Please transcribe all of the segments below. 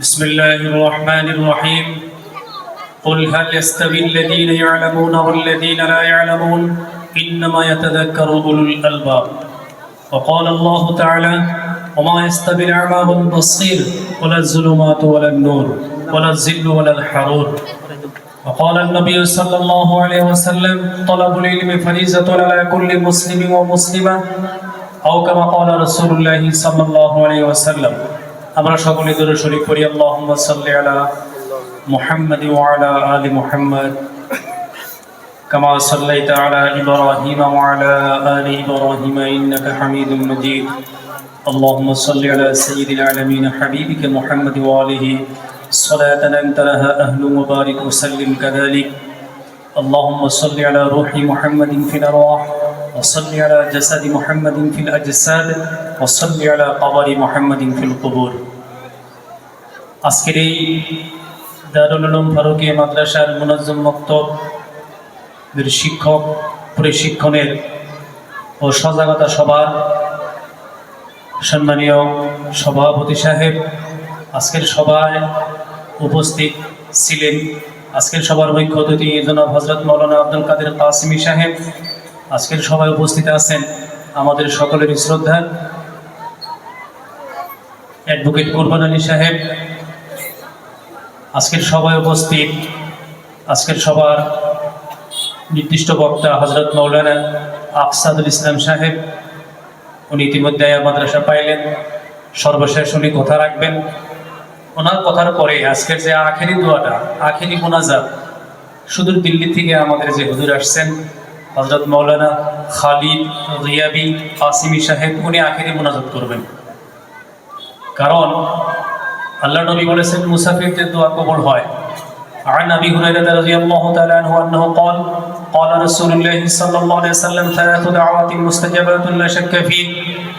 بسم الله الرحمن الرحيم قل هل يستوي الذين يعلمون والذين لا يعلمون إنما يتذكر أولو الألباب وقال الله تعالى وما يستوي الأعمى والبصير ولا الظلمات ولا النور ولا الظل ولا الحرور وقال النبي صلى الله عليه وسلم طلب العلم فريضة على كل مسلم ومسلمة أو كما قال رسول الله صلى الله عليه وسلم আমরা সকলে দূরে শরীফ করি আল্লাহুম্মা সাল্লি আলা মুহাম্মাদ ওয়া আলা আলি মুহাম্মাদ كما صليت على إبراهيم وعلى آل إبراهيم إنك حميد مجيد اللهم صل على سيد العالمين حبيبك محمد وآله صلاة أنت لها أهل مبارك وسلم كذلك اللهم صل على روح محمد في الأرواح وصل على جسد محمد في الأجساد وصل على قبر محمد في القبور আজকের এই দারুল উলুম ফারুকিয়া মাদ্রাসার মুনাজ্জম মক্তব এর শিক্ষক প্রশিক্ষণের ও সজাগতা সভার সম্মানীয় সভাপতি সাহেব আজকের সভায় উপস্থিত ছিলেন আজকের সভার মুখ্য অতিথি জনাব হজরত মৌলানা আব্দুল কাদের কাসিমি সাহেব আজকের সবাই উপস্থিত আছেন আমাদের সকলের শ্রদ্ধা অ্যাডভোকেট কোরবান আলী সাহেব। আজকের সবাই উপস্থিত, আজকের সবার নির্দিষ্ট বক্তা হজরত মৌলানা আফসাদুল ইসলাম সাহেব। উনি ইতিমধ্যে মাদ্রাসা পাইলেন। সর্বশেষ উনি কথা রাখবেন। ওনার কথার পরে আজকের যে আখেরি দোয়াটা, আখেরি মোনাজাত, সুদূর দিল্লি থেকে আমাদের যে হুজুর আসছেন হজরত মৌলানা খালিদ রিয়াবি কাসিমি সাহেব উনি আখেরি মোনাজাত করবেন কারণ আল্লাহ নবী বলেছেন মুসাফিরদের দোয়া কবুল হয় عن ابي هريره رضي الله تعالى عنه انه قال قال رسول الله صلى الله عليه وسلم ثلاث دعوات مستجابات لا شك فيه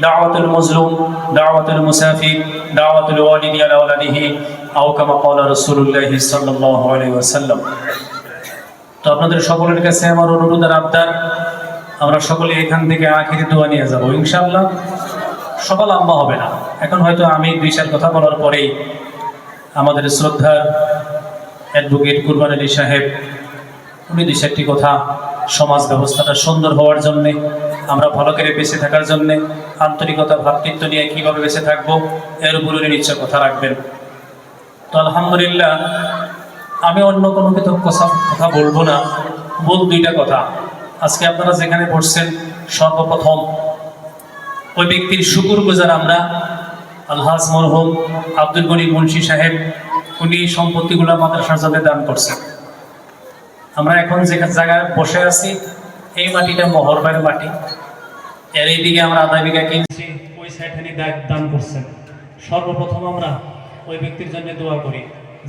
دعوة المظلوم دعوة المسافر دعوة الوالد على ولده أو كما قال رسول الله صلى الله عليه وسلم তো আপনাদের সকলের কাছে আমার অনুরোধ আর আবদার, আমরা সকলে এখান থেকে আখিরি দোয়া নিয়ে যাব, ইনশাআল্লাহ। সকাল লম্বা হবে না। এখন হয়তো আমি দুই চার কথা বলার পরেই আমাদের শ্রদ্ধার অ্যাডভোকেট কুরবান আলী সাহেব, উনি দুই চারটি কথা সমাজ ব্যবস্থাটা সুন্দর হওয়ার জন্যে, আমরা ভালো করে বেঁচে থাকার জন্যে, আন্তরিকতা, ভাতৃত্ব নিয়ে কীভাবে বেঁচে থাকব, এর উপর উনি নিশ্চয় কথা রাখবেন। তো আলহামদুলিল্লাহ আমি অন্য কোনো কিছু কথা কথা বলব না। বল দুইটা কথা। আজকে আপনারা যেখানে পড়ছেন সর্বপ্রথম ওই ব্যক্তির শুকুর গুজার আমরা আলহাজ মরহুম আব্দুল গনি মুন্সি সাহেব, উনি সম্পত্তিগুলো মাদ্রাসার জন্য দান করছেন। আমরা এখন যে জায়গায় বসে আছি, এই মাটিটা মহরবাইয়ের মাটি। এর এইদিকে আমরা আধা বিঘা কিনছি, ওই সাইডখানি দান করছেন। সর্বপ্রথম আমরা ওই ব্যক্তির জন্য দোয়া করি।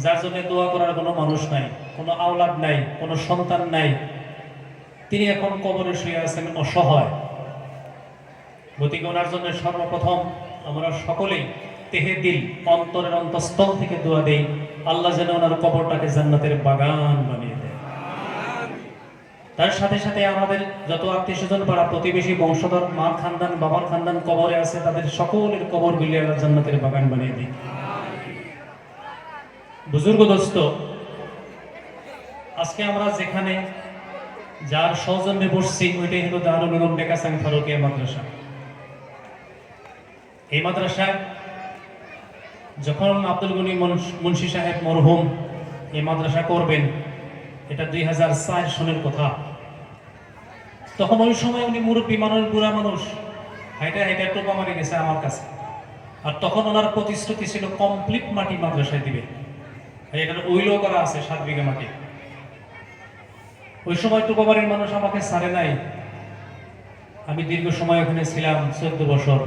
যার জন্য দোয়া করার কোনো মানুষ নাই, কোনো আওলাদ নাই, কোনো সন্তান নাই। তিনি এখন কবরে শুয়ে আছেন, অসহায়। গতিকে ওনার জন্য সর্বপ্রথম আমরা সকলেই তেহে দিল, অন্তরের অন্তঃস্থল থেকে দোয়া দেই, আল্লাহ যেন ওনার কবরটাকে জান্নাতের বাগান বানিয়ে দেয়। তার সাথে সাথে আমাদের যত আত্মীয় স্বজন, পাড়া প্রতিবেশী, বংশধর, মা খানদান বাবার খানদান কবরে আছে, তাদের সকলের কবর গুলি আল্লাহ জান্নাতের বাগান বানিয়ে দিই। বুজুর্গ দোস্ত, আজকে আমরা যেখানে যার সৌজন্যে বসছি, ওইটাই হলো দারুল উলুম ডেকাসাং ফারুকিয়া মাদ্রাসা। এই মাদ্রাসায় যখন আব্দুল গনি মুন্সি সাহেব মরহুম এই মাদ্রাসা করবেন, এটা দুই হাজার চার সনের কথা। তখন ওই সময় উনি মুরব্বী মানুষ, বুড়া মানুষ হাইটা হাইটা টোপা মারি গেছে আমার কাছে। আর তখন ওনার প্রতিশ্রুতি ছিল, কমপ্লিট মাটি মাদ্রাসায় দিবে। এখানে ওইলো করা আছে সাত বিঘা মাটি। ওই সময় টোপাবাড়ির মানুষ আমাকে ছাড়ে নাই। আমি দীর্ঘ সময় ওখানে ছিলাম, চোদ্দ বছর।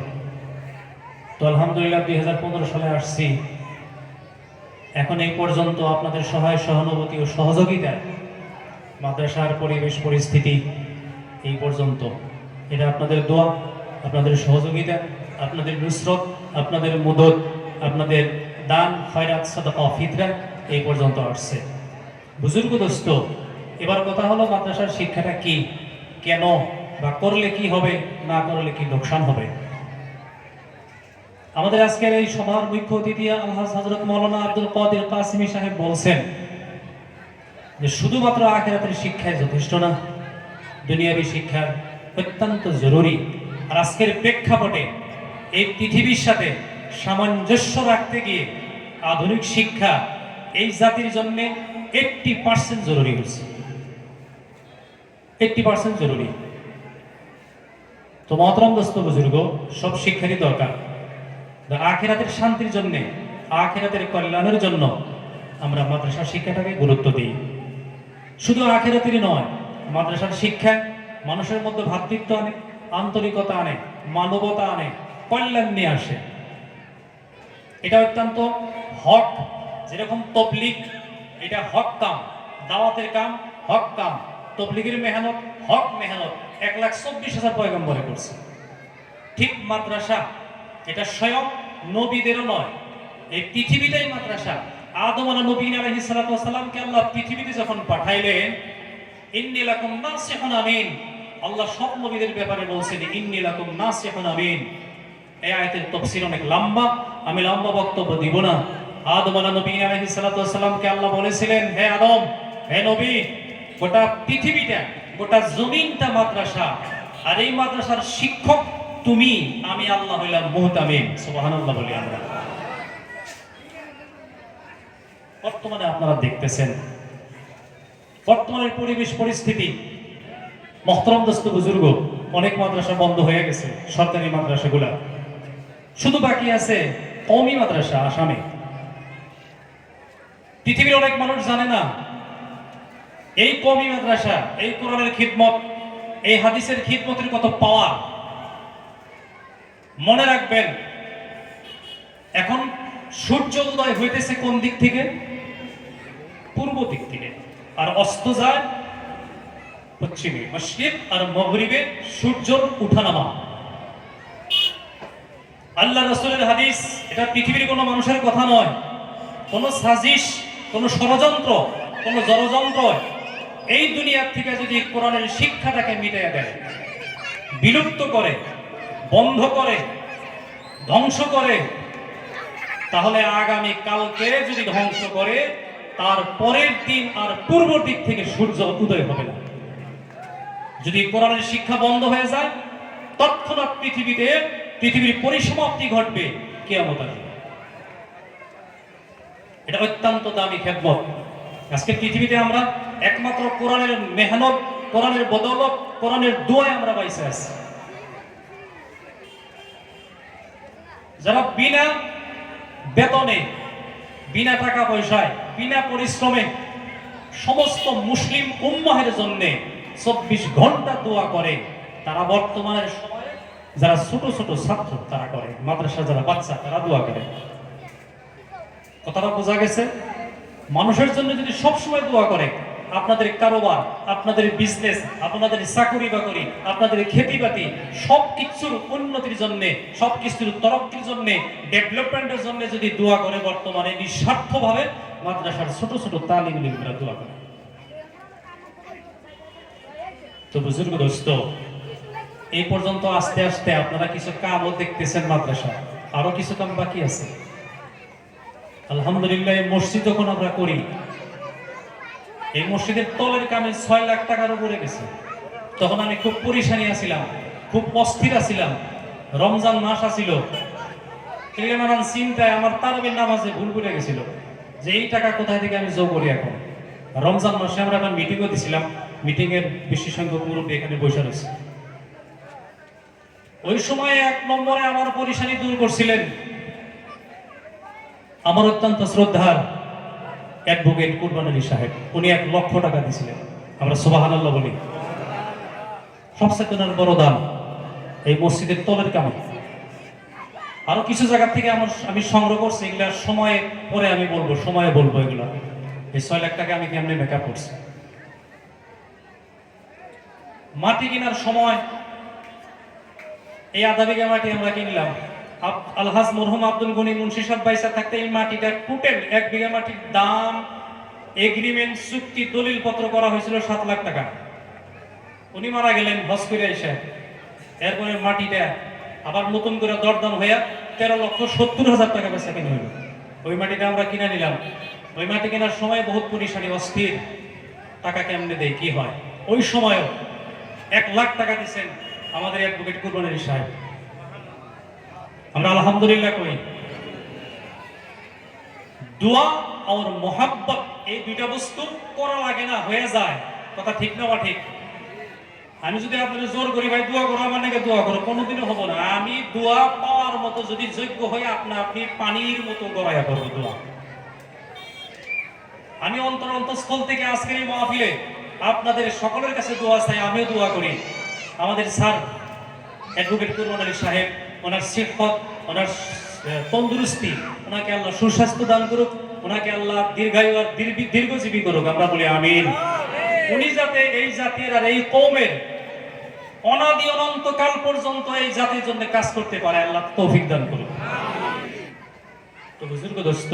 তো আলহামদুলিল্লাহ দুই হাজার পনেরো সালে আসছি। এখন এই পর্যন্ত আপনাদের সহায় সহানুভূতি ও সহযোগিতা মাদ্রাসার পরিবেশ পরিস্থিতি এই পর্যন্ত। এটা আপনাদের দোয়া, আপনাদের সহযোগিতা, আপনাদের নুসরত, আপনাদের মুদত, আপনাদের দান, খয়রাত, সাদাকা ফিতরা। এই পর্যন্ত আসছে। বুজুর্গ দোস্ত, এবার কথা হলো মাদ্রাসার শিক্ষাটা কি, কেন, বা করলে কি হবে, না করলে কি লোকসান হবে। আমাদের আজকের এই সভার মুখ্য অতিথি আলহাজ হজরত মৌলানা আব্দুল কাদের কাসিমি সাহেব বলছেন যে শুধুমাত্র আখেরাতের শিক্ষায় যথেষ্ট না, দুনিয়াবী শিক্ষা অত্যন্ত জরুরি। আর আজকের প্রেক্ষাপটে এই পৃথিবীর সাথে সামঞ্জস্য রাখতে গিয়ে আধুনিক শিক্ষা এই জাতির জন্য এইটটি পার্সেন্ট জরুরি হচ্ছে এইটটি পার্সেন্ট জরুরি। তো মহতরম দোস্ত, বুজুর্গ, সব শিক্ষারই দরকার। আখেরাতের শান্তির জন্য, আখেরাতের কল্যাণের জন্য আমরা মাদ্রাসা শিক্ষাটাকে গুরুত্ব দিই। শুধু আখেরাতেরই নয়, মাদ্রাসার শিক্ষা মানুষের মধ্যে ভ্রাতৃত্ব আনে, আন্তরিকতা আনে, মানবতা আনে, কল্যাণ নিয়ে আসে। এটা অত্যন্ত হক যেরকম তবলিক এটা হক কাম, দাওয়াতের কাম, হক কাম। তবলিগের মেহনত, হক মেহনত। এক লাখ চব্বিশ হাজার পয়গম্বরে করছে ঠিক মাদ্রাসা, এটা স্বয়ং নবীদেরও নয়। এই পৃথিবীটাই মাদ্রাসা। আদম আলা নবীন আলাইহিস সালাতু ওয়াসালামকে আল্লাহ পৃথিবীতে যখন পাঠাইলেন, ইন্নী লাকুম নাসিহুন আমিন। আল্লাহ সব নবীদের ব্যাপারে বলছেন, ইন্নী লাকুম নাসিহুন আমিন। এই আয়াতের তফসির অনেক লম্বা। আমি লম্বা বক্তব্য দিব না। আদম আলা নবী আলাইহিস সালাতু আল্লাহ বলেছিলেন, হে আদম, হে নবী, গোটা পৃথিবীটা, গোটা জমিনটা মাদ্রাসা, আর এই মাদ্রাসার শিক্ষক তুমি, আমি আল্লাহ হইলাম সুবহানাল্লাহ বলি আমরা। বর্তমানে আপনারা দেখতেছেন, বর্তমানের পরিবেশ পরিস্থিতি। মহতরম দোস্ত বুজুর্গ, অনেক মাদ্রাসা বন্ধ হয়ে গেছে, সরকারি মাদ্রাসাগুলা। শুধু বাকি আছে কওমি মাদ্রাসা, আসামে। পৃথিবীর অনেক মানুষ জানে না, এই কওমি মাদ্রাসা, এই কোরআনের খিদমত, এই হাদিসের খিদমতের কত পাওয়ার মনে রাখবেন, এখন সূর্য উদয় হইতেছে কোন দিক থেকে? পূর্ব দিক থেকে। আর অস্ত যায় পশ্চিমে মসজিদ আর মগরিবে সূর্যর উঠানামা। আল্লাহ রসুলের হাদিস, এটা পৃথিবীর কোনো মানুষের কথা নয়, কোনো সাজিশ কোনো ষড়যন্ত্র, কোনো জড়যন্ত্র এই দুনিয়ার থেকে যদি কোরআনের শিক্ষাটাকে মিটিয়ে দেয়, বিলুপ্ত করে, বন্ধ করে, ধ্বংস করে, তাহলে আগামী কালকে যদি ধ্বংস করে, তার পরের দিন আর পূর্ব দিক থেকে সূর্য উদয় হবে না। যদি কোরআনের শিক্ষা বন্ধ হয়ে যায়, তৎক্ষণাৎ পৃথিবীতে, পৃথিবীর পরিসমাপ্তি ঘটবে কেয়ামত আসবে এটা অত্যন্ত দামি খেদমত। আজকে পৃথিবীতে আমরা একমাত্র কোরআনের মেহনত, কোরআনের বদৌলত, কোরআনের দোয়ায় আমরা পাইছে আছি। যারা বিনা বেতনে, বিনা টাকা পয়সায়, বিনা পরিশ্রমে সমস্ত মুসলিম উম্মাহের জন্য চব্বিশ ঘণ্টা দোয়া করে, তারা বর্তমানের সময়ে যারা ছোট ছোট ছাত্র, তারা করে। মাদ্রাসা যারা বাচ্চা, তারা দোয়া করে। কথাটা বোঝা গেছে? মানুষের জন্য যদি সবসময় দোয়া করে, আপনাদের কারোবার, আপনাদের বিজনেস আপনাদের চাকরি বাকরি, আপনাদের খেতিবাতি সব কিছুর উন্নতির জন্য সব কিছুর তরক্কির জন্য ডেভেলপমেন্টের জন্য যদি দোয়া করে বর্তমানে নিঃস্বার্থভাবে, মাদ্রাসার ছোট ছোট তালিম লিমরা দোয়া করে। তো বুজুর্গ দোস্ত, এই পর্যন্ত আস্তে আস্তে আপনারা কিছু কামও দেখতেছেন মাদ্রাসা আরও কিছু কাম বাকি আছে। আলহামদুলিল্লাহ, এই মসজিদ যখন আমরা করি। এই মসজিদের তলের কামে ছয় লাখ টাকার উপরে গেছে। তখন আমি খুব পরিশানি আছিলাম, খুব অস্থির আছিলাম। রমজান মাস আসিল চিন্তায় আমার তারবের নামাজে ভুল করে গেছিল যে এই টাকা কোথায় থেকে আমি যোগ করি এখন। রমজান মাসে আমরা এখন মিটিংও দিছিলাম। মিটিং এর বেশি সংখ্যক মুরব্বী এখানে বসে রয়েছে। ওই সময় এক নম্বরে আমার পরিশানি দূর করছিলেন। আমার অত্যন্ত শ্রদ্ধার অ্যাডভোকেট কুরবান আলী সাহেব। উনি এক লক্ষ টাকা দিয়েছিলেন। আমরা সোবাহান আল্লাহ বলি। সবচেয়ে ওনার বড় দান এই মসজিদের তলের কামে আরও কিছু জায়গা থেকে আমার আমি সংগ্রহ করছি, এগুলা সময়ে পরে আমি বলব, সময়ে বলব এগুলো। এই ছয় লাখ টাকা আমি কেমনি মেকআপ করছি? মাটি কেনার সময় এই আধা বিঘা মাটি আমরা কিনলাম। আলহাজ মরহুম আব্দুল গনি মুন্সি সাহেব বাইসা থাকতে এই মাটিটা টোটাল এক বিঘা মাটির দাম এগ্রিমেন্ট চুক্তি দলিল পত্র করা হয়েছিল সাত লাখ টাকা। উনি মারা গেলেন হজ এসে। এরপরে মাটিটা আবার নতুন করে দরদাম হইয়া তেরো লক্ষ সত্তর হাজার টাকা বেচা কিনে হইল। ওই মাটিটা আমরা কিনে নিলাম। ওই মাটি কেনার সময় বহুত পরিশানি অস্থির। টাকা কেমনে দেয়, কি হয়? ওই সময়ও এক লাখ টাকা দিচ্ছেন আমাদের এক অ্যাডভোকেট কুরবানির সাহেব। আমরা আলহামদুলিল্লাহ কই দোয়া আর মোহাব্বত এই দুইটা বস্তু করা লাগে না, হয়ে যায়। কথা ঠিক না ঠিক? আমি যদি আপনাদের জোর করি, ভাই, দোয়া করো, আমার নাকি দোয়া করো, কোনোদিনও হব না। আমি দোয়া পাওয়ার মতো যদি যোগ্য হই, আপনা আপনি পানির মতো গড়াইয়া করব দোয়া। আমি অন্তর অন্তঃস্থল থেকে আজকের এই মাহফিলে আপনাদের সকলের কাছে দোয়া চাই, আমিও দোয়া করি। আমাদের স্যার অ্যাডভোকেট কুরবান আলী সাহেব। ওনার শিক্ষক ওনার তন্দুরুস্তি ওনাকে আল্লাহ সুস্বাস্থ্য দান করুক ওনাকে আল্লাহ দীর্ঘায়ু আর দীর্ঘজীবী করুক আমরা বলি আমিন। উনি যাতে এই জাতির আর এই কৌমের অনাদি অনন্তকাল পর্যন্ত এই জাতির জন্য কাজ করতে পারে আল্লাহ তৌফিক দান করুক। তো বুজুর্গ দোস্ত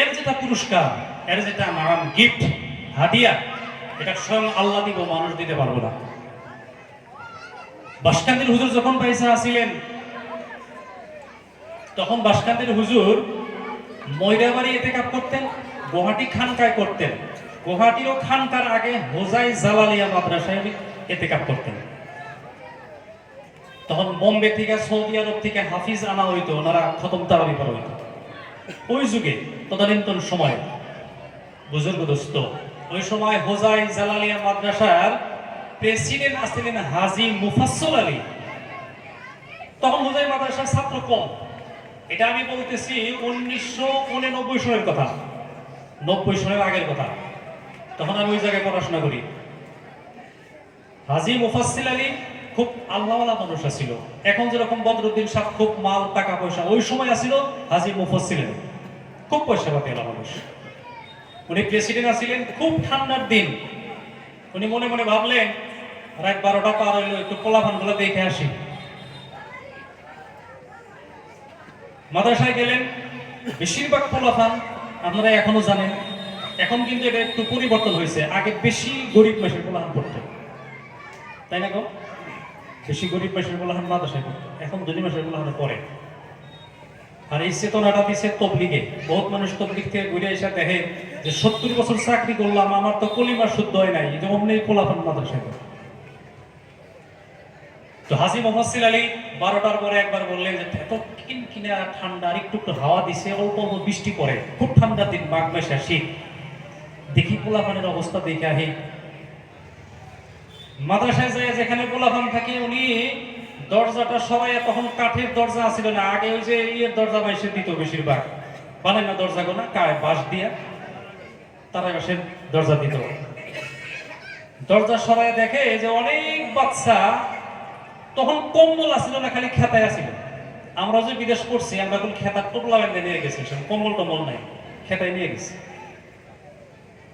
এর যেটা পুরস্কার এর যেটা নাম গিফট হাদিয়া এটা স্বয়ং আল্লাহ দিব মানুষ দিতে পারব না। বাসকান্দির হুজুর যখন পয়সা আসিলেন, তখন বাসকান্দির হুজুর ময়রাবাড়ি এতে কাপ করতেন, গুয়াহাটি খানকায় করতেন। গুয়াহাটিরও খানকার আগে হোজাই জালালিয়া মাদ্রাসায় এতে কাপ করতেন। তখন বোম্বে থেকে সৌদি আরব থেকে হাফিজ আনা হইতো, ওনারা খতম তারাবি করা হইতো। ওই যুগে, তদানীন্তন সময়, বুজুর্গ দোস্ত, ওই সময় হোজাই জালালিয়া মাদ্রাসার প্রেসিডেন্ট আসছিলেন হাজি মুফাসল আলী। তখন হোজাই মাদ্রাসার ছাত্র কম। এটা আমি বলতেছি উনিশশো উননব্বই সনের কথা। নব্বই সনের আগের কথা। তখন আমি ওই জায়গায় পড়াশোনা করি। হাজি মুফাসিল আলী খুব আল্লাহওয়ালা মানুষ ছিল এখন যেরকম বদরুদ্দিন সাহেব খুব মাল টাকা পয়সা ওই সময় আসিল হাজি মুফাসিল আলী। খুব পয়সা পাতি মানুষ। উনি প্রেসিডেন্ট আছিলেন, খুব ঠান্ডার দিন। উনি মনে মনে ভাবলেন, রাত বারোটা পার হইল, একটু পোলাপানগুলো দেখে আসি। মাদ্রাসায় গেলেন, বেশিরভাগ পোলাপান আপনারা এখনও জানেন, এখন কিন্তু এটা একটু পরিবর্তন হয়েছে। আগে বেশি গরিব মাসের পোলাহান পড়তো তাই না গো? বেশি গরিব মাসের পোলাহান মাদ্রাসায় পড়তো এখন ধনী মাসের পোলাহান পড়ে। আর এই চেতনাটা দিছে তবলিগে। বহুত মানুষ তবলিগ থেকে ঘুরে এসে দেখে যে সত্তর বছর চাকরি করলাম, আমার তো কলিমা শুদ্ধ হয় নাই যে অমনি পোলাপান মাদ্রাসায়। তো হাসি মোহাম্মদ আলী বারোটার পরে একবার বললেন যে, এত কিন কিনা ঠান্ডা একটু একটু হাওয়া দিছে, অল্প অল্প বৃষ্টি পড়ে, খুব ঠান্ডা দিন, মাঘ মাসে শীত দেখি পোলাপানের অবস্থা দেখে আহি। মাদ্রাসায় যায় যেখানে পোলাপান থাকে, উনি দরজাটা সবাই তখন কাঠের দরজা আছিল না, আগে ওই যে ইয়ের দরজা বাইসে দিত বেশিরভাগ। বানায় না দরজা গোনা কায় বাঁশ দিয়া। তারা বাসের দরজা দিত। দরজা সবাই দেখে যে অনেক বাচ্চা, তখন কম্বল আসছিল না, খালি খেতায় আসছিল আমরা যে বিদেশ করছি আমরা এখন খেতার টোপলা বেঁধে নিয়ে গেছি কম্বল টম্বল নাই, খেতায় নিয়ে গেছি।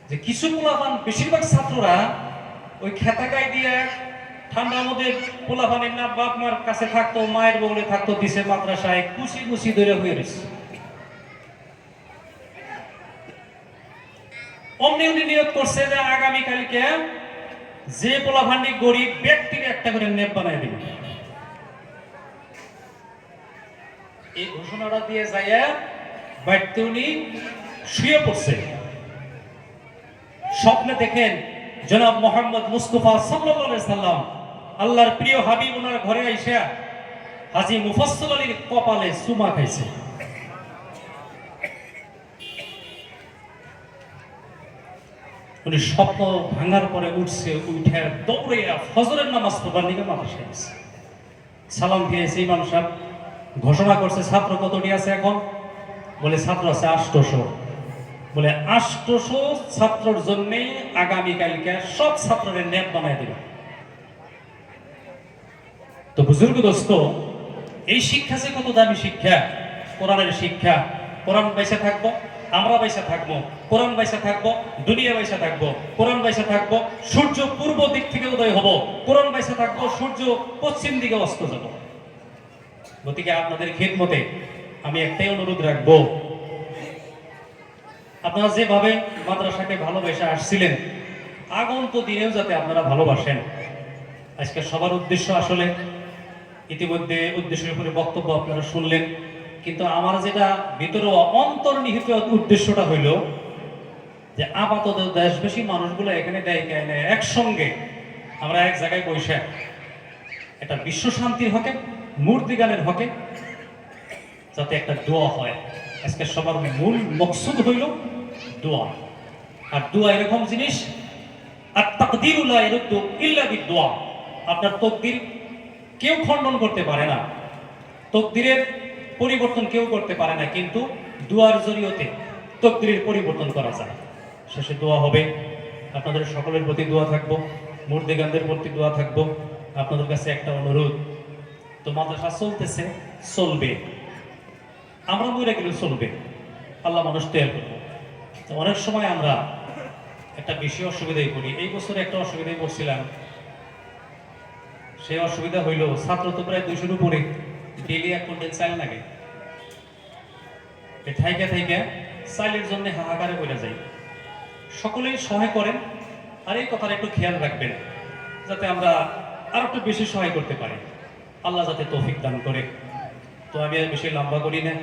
যে কিছু পোলাপান, বেশিরভাগ ছাত্ররা ওই খেতা গায়ে দিয়ে ঠান্ডার মধ্যে পোলাপানের না বাপ মার কাছে থাকতো, মায়ের বগলে থাকতো, দিছে মাদ্রাসায়, কুচি কুচি ধরে হয়ে রয়েছে অমনি উনি নিয়োগ করছে যে আগামীকালকে যে পোলাভান্ডি গরিব ব্যক্তির একটা করে নেপ বানায় দিবে। এই ঘোষণাটা দিয়ে যাইয়া বাড়িতে উনি শুয়ে পড়ছে। স্বপ্নে দেখেন জনাব মোহাম্মদ মুস্তফা সাল্লাল্লাহু সাল্লাম আল্লাহর প্রিয় হাবিব ওনার ঘরে আইসা হাজি মুফাসসল আলীর কপালে সুমা খাইছে। উনি স্বপ্ন ভাঙার পরে উঠছে, উঠে দৌড়ে ফজরের নামাজ পড়বার নিকে মাদ্রাসায় গেছে। সালাম দিয়েছে ইমাম সাহেব। ঘোষণা করছে, ছাত্র কতটি আছে এখন? বলে, ছাত্র আছে আষ্টশো বলে আষ্টশো ছাত্রর জন্যে আগামীকালকে সব ছাত্রের ন্যাপ বানায় দেবে তো বুজুর্গ দোস্ত, এই শিক্ষা যে কত দামি শিক্ষা, কোরআনের শিক্ষা, কোরআন বাইসা থাকব? আমরা বাইসা থাকব, কোরআন বাইসা থাকব, দুনিয়া বাইসা থাকব, কোরআন বাইসা থাকব, সূর্য পূর্ব দিক থেকে উদয় হব, কোরআন বাইসা থাকব, সূর্য পশ্চিম দিকে অস্ত যাব। গতিকে আপনাদের খেদমতে আমি একটাই অনুরোধ রাখব। আপনারা যেভাবে মাদ্রাসাকে ভালোবেসে আসছিলেন আগন্ত দিনেও যাতে আপনারা ভালোবাসেন। আজকে সবার উদ্দেশ্য আসলে ইতিমধ্যে উদ্দেশ্যের উপরে বক্তব্য আপনারা শুনলেন। কিন্তু আমার যেটা ভিতরে অন্তর্নিহিত উদ্দেশ্যটা হইল যে আপাতত দেশবাসী মানুষগুলো এখানে দেয় কেন একসঙ্গে। আমরা এক জায়গায় বসে। একটা বিশ্ব শান্তির হকে মূর্তি গানের হকে, যাতে একটা দোয়া হয়। আজকে সবার মূল মকসুদ হইল দোয়া। আর দোয়া এরকম জিনিস আর তাকদিরুল্লাহ এরুদ্দু ইল্লা দোয়া আপনার তকদির কেউ খণ্ডন করতে পারে না। তকদিরের পরিবর্তন কেউ করতে পারে না, কিন্তু দোয়ার জরিয়তে তকদিরের পরিবর্তন করা যায়। শেষে দোয়া হবে। আপনাদের সকলের প্রতি দোয়া থাকব মূর্তিগানদের প্রতি দোয়া থাকব। আপনাদের কাছে একটা অনুরোধ, তো মাদ্রাসা চলতেছে, চলবে। আমরা মরে গেলে চলবে। আল্লাহ মানুষ তৈরি করব। তো অনেক সময় আমরা একটা বেশি অসুবিধায় পড়ি। এই বছরে একটা অসুবিধায় পড়ছিলাম। সেই অসুবিধা হইল, ছাত্র তো প্রায় দুইশোর উপরে। ডেলি চাল লাগে। চাইলের জন্য হাহাকারে সকলেই সহায় করেন, আর এই একটু খেয়াল রাখবেন, যাতে আমরা আর একটু বেশি সহায় করতে পারি। আল্লাহ যাতে তৌফিক দান করে। তো আমি আর বেশি লম্বা করি না।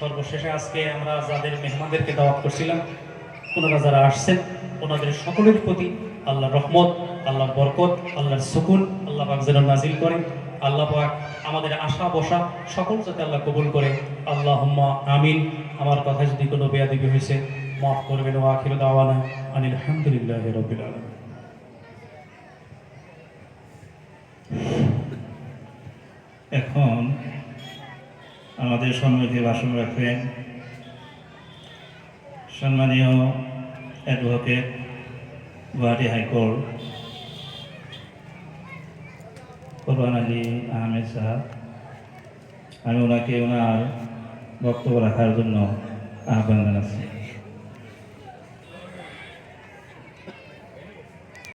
সর্বশেষে আজকে আমরা যাদের মেহমানদেরকে দাওয়াত করছিলাম, ওনারা যারা আসছেন, ওনাদের সকলের প্রতি আল্লাহ রহমত আল্লাহ বরকত, আল্লাহর সুকুন, আল্লাহ পাক নাজিল করে আল্লাহ পাক আমাদের আশা বসা সকল যাতে আল্লাহ কবুল করে। আল্লাহ আমিন। আমার কথা যদি কোনো বেয়াদিবি হয়েছে, মাফ করবেন। ও আখির দাওয়ানা আনিল আলহামদুলিল্লাহ রবিল আলম এখন আমাদের সম্মুখে ভাষণ রাখবেন সম্মানীয় advocate Guwahati high court. Korban Ali Ahmed Saha আমি ওনাকে ওনার বক্তব্য রাখার জন্য আহ্বান জানাচ্ছি।